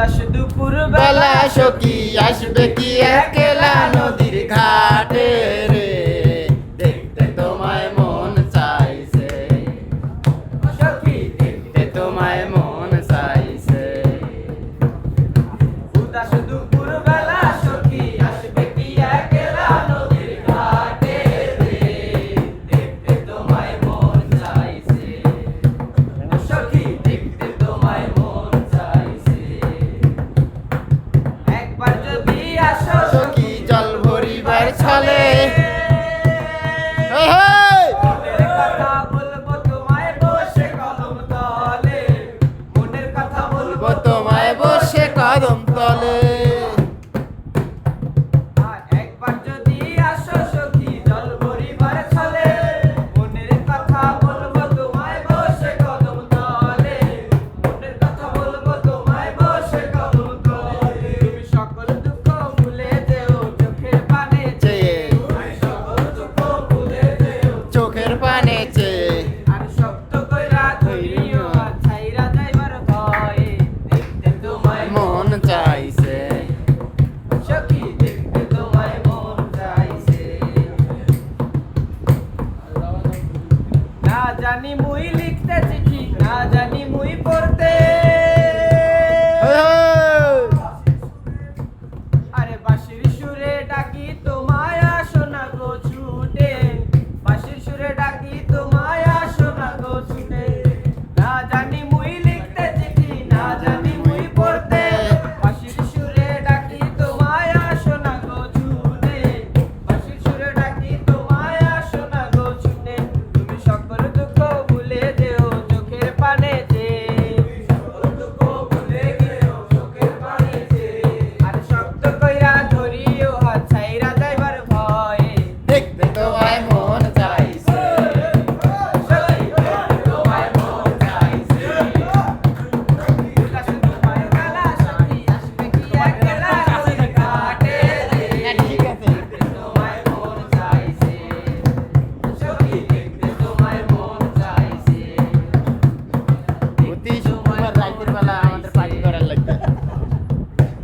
উদাস দুপুর বেলা সখী আসবে কি একলা নদী? আসো। সখী জল ভরিবার ছলে জানি মুই লিখতে চিঠি না জানি মুই পড়তে।